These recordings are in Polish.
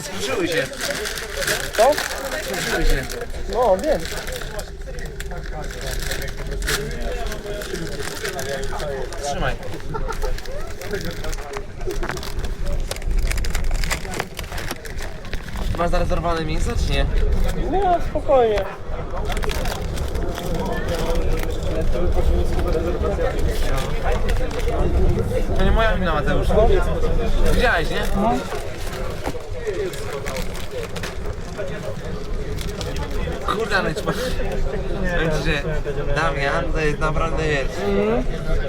Skruszyły się. Co? Skruszyły się. No, wiem. Trzymaj. Masz zarezerwowane miejsce, czy nie? No, spokojnie. To nie moja wina, Mateusz. Widziałeś, nie? Kurde, ale Powiem ci, że Damian to jest naprawdę wiesz.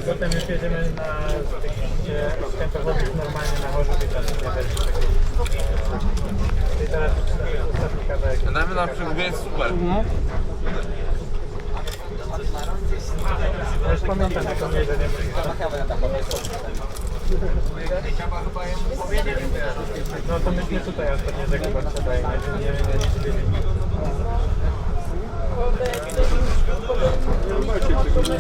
Potem już jedziemy na normalnie na morzu i teraz ostatni kawałek. Damian na przykład jest super. Już pamiętam taką jedzenie. No to myśmy tutaj ostatnio tego trzeba i nie, nie, nie.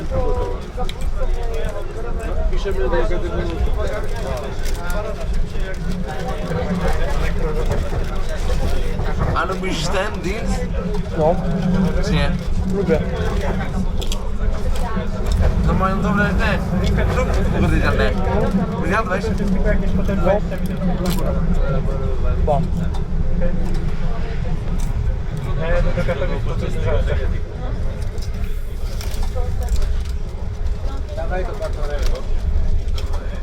A lubisz ten deals? No, Czy nie? lubię. No mają dobre te żółki podejrzane. Zjadłeś? Tylko jakieś potem 20 minut. Ba. Jadę do zawsze.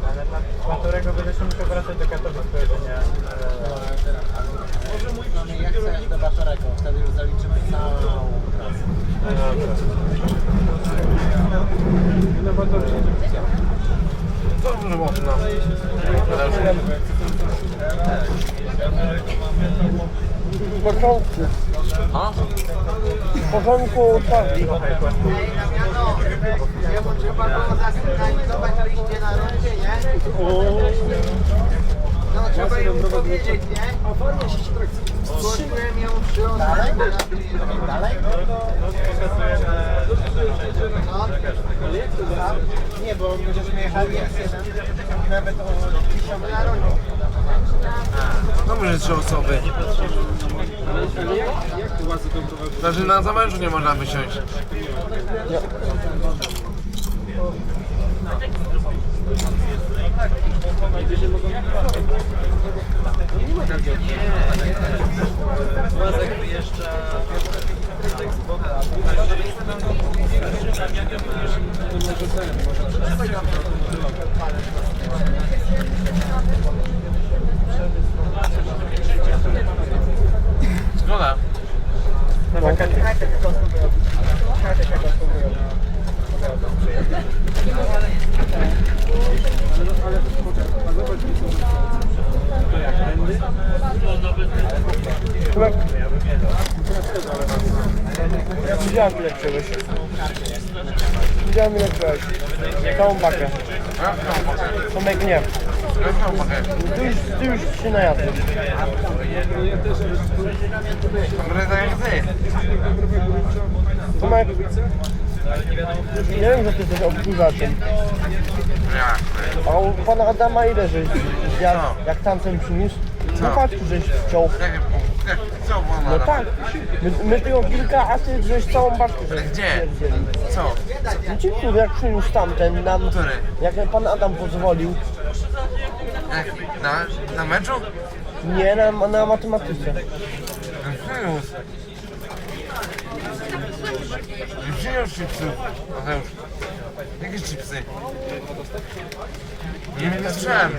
Ale dla Batorego będę się musiał wracać do Katowic do jedzenia. Mamy jak chcesz do Batorego, wtedy już zaliczymy całą trasę. No bo to Dobrze można. W porządku. A? W porządku twardy. Jemu trzeba było zasygnalizować liście na rondzie, nie? No trzeba im powiedzieć, nie? Zgłosiłem ją przy Dalej? Dalej? No. Nie, bo będziemy jechali nawet o 10 na rondzie. Dobrze, że trzy osoby. Znaczy na zamężu nie można wysiąść. Zgoda. na wakacje. Chyba... Ja widziałem ile wziąłeś. Widziałem ile wziąłeś. Całą pakę. Tomek nie. Ty już, ty już jak ty. Tomek... Nie wiem, że ty jesteś obkurzaczem. A u pana Adama ile żeś zjadł, jak tamten przyniósł? No patrz, żeś wciął. No tak. My, my tylko kilka, a ty żeś całą baczkę żeś Gdzie? Co? No ci tu, jak przyniósł tamten nam, Który? jak pan Adam pozwolił. Jak, na, na meczu? Nie, na, na matematyce. Przyniósł. Nie przyniósł chipsów. Mateusz. Jakie chipsy? Nie, nie słyszałem.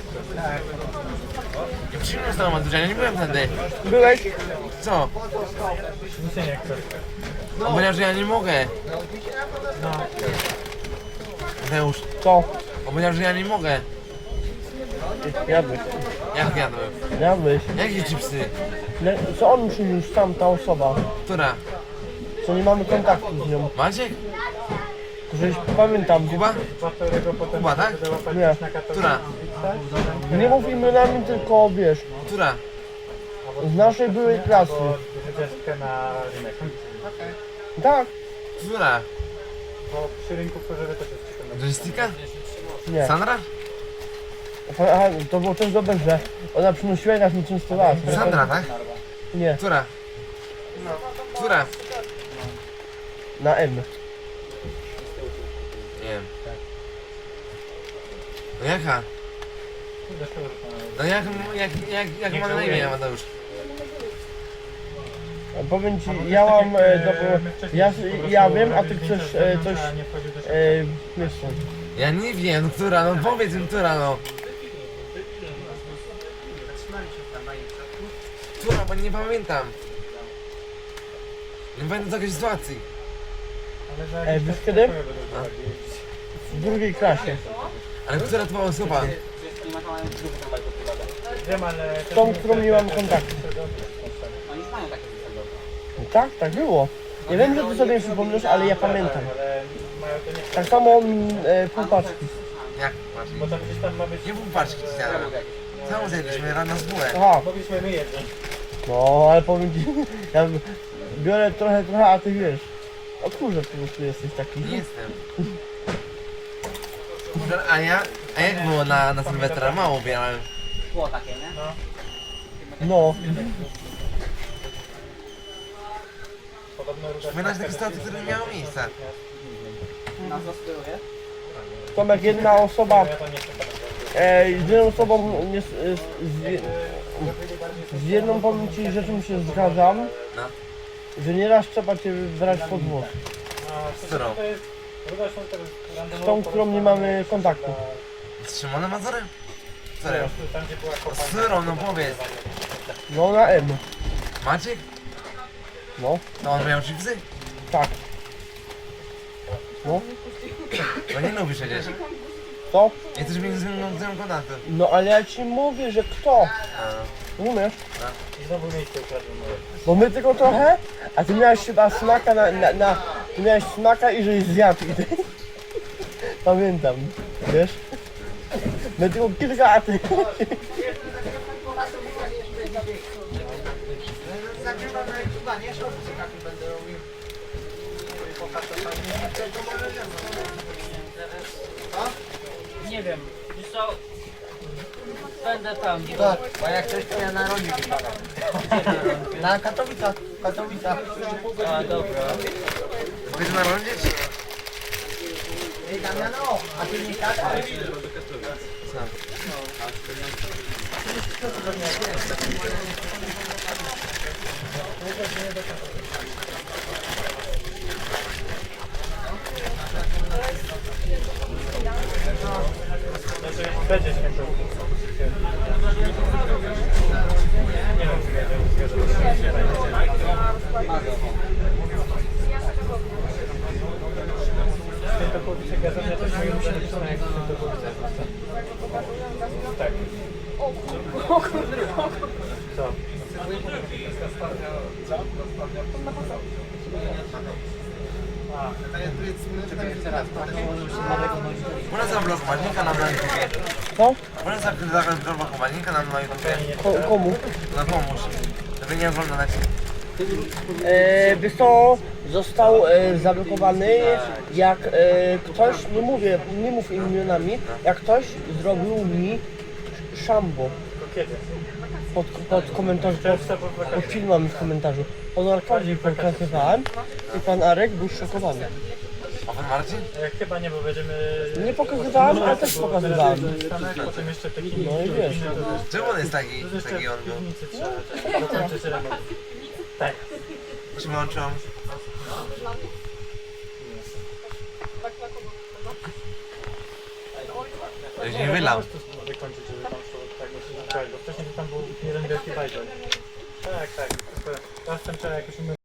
Nie przyniósł na Mateusz, ja nie byłem wtedy. Byłeś? Co? Się nie chce. No. Powiedział, że ja nie mogę. Mateusz, Co? powiedział, że ja nie mogę. Jadłeś. Jak jadłem? Jadłeś. Jakie chipsy? Le, co on przyniósł, tam ta osoba? Która? Co nie mamy kontaktu z nią. Maciek? Żeś pamiętam. Kuba? Batorego potem Kuba, tak? Nie. Która? Nie mów imionami, tylko wiesz, Która? z naszej byłej klasy. Dwudziestkę na rynek. Tak? Która? Bo przy rynku w Chorzowie też jest ciekawe. Jessica? Nie. Sandra? Aha, to było też dobre, że ona przynosiła i nas nie częstowała. Sandra, tak? Nie, Która? Która? na M. Nie wiem. No jaka? No jak, jak, jak, jak ma na imię Amadeusz? A Powiem ci, ja mam e, do, ja, ja wiem, a ty chcesz e, coś, e, środka. wiesz co. Ja nie wiem, która, no powiedz mi, która, no. Która, bo nie pamiętam. Nie pamiętam takiej sytuacji. Ale za E, jakiś wiesz kiedy? W drugiej klasie. Ale która to była osoba? Wiem, ale... Z tą, którą nie mam kontaktu. Oni znają takie. Tak, tak było. Nie wiem, że ty sobie nie przypomnisz, ale ja pamiętam. Ale mają to nie... Tak samo mm, e. Jak? Tam gdzieś tam ma być... Nie był paczki ci zjadłem. Całą zjedliśmy rano z. Aha, Mogliśmy my jedząć. No ale powiem ci, ja biorę trochę, trochę, a ty wiesz. O kurze, po prostu jesteś taki. Nie jestem. A ja, a jak było na, na Sylwestra? Mało ubierałem. Było takie, nie? No, Podobno ruda Pamiętasz takie sytuacje, które nie miało miejsca? Nas zaskakuje. Tomek, jedna osoba, e, z jedną osobą, nie, z, z, z jedną powiem ci rzeczą się zgadzam, No. że nieraz trzeba cię brać pod włos. No, którą? Z tą, którą nie mamy kontaktu. Z Szymonem Mazurem? Serio? Tam gdzie była kopalnia. Z którą, no powiedz. No na M. Maciek? No, No on miał chipsy? tak. No, No nie lubisz przecież. To? Nie chcesz mieć z nią, z nią kontaktu. No ale ja ci mówię, że kto? Umiesz? I znowu miejsce ukradłem moje. Bo my tylko trochę, a ty miałeś chyba smaka na, na, na ty miałeś smaka i żeś zjadł i ty... Pamiętam, wiesz? My tylko kilka, a ty... Zagrywam na nie? Będę robił. Nie wiem, wiesz co? Będę tam. Tak, bo jak coś to ja na rondzie wypadam. Na Katowicach, Katowicach. A dobra. Chcesz na rondzie? czy- Ej Damiano, a ty nie tak? Znaczy, będzie święto. Nie wiem, czy będzie. Święto Połowicze Gazownia też moje musimy pisać jak Święto Połowicze. Tak. Co? Można zablokować, nie kanał na YouTubie. Co? Można zablokować, nie kanał na YouTubie. Ko, komu? No pomóż. Żeby nie oglądać. E, wiesz co, został e, zablokowany, jak e, ktoś, nie mówię, nie mów imionami, jak ktoś zrobił mi szambo kiedy? Pod, pod po pod wakacjach. filmami w komentarzu. Pod Arkadię pokazywałem i pan Arek był szokowany. A pan Marcin? E, Chyba nie, bo będziemy... Nie pokazywałem, ale też pokazywałem. Stanek, potem jeszcze Pekin. No i wiesz. Czemu on jest taki, taki on był? Tak. Przyłączą. To się nie wylał. Tak tak, bo wcześniej to tam był jeden wielki bajzel. Tak, tak. Teraz tam trzeba jakoś umie-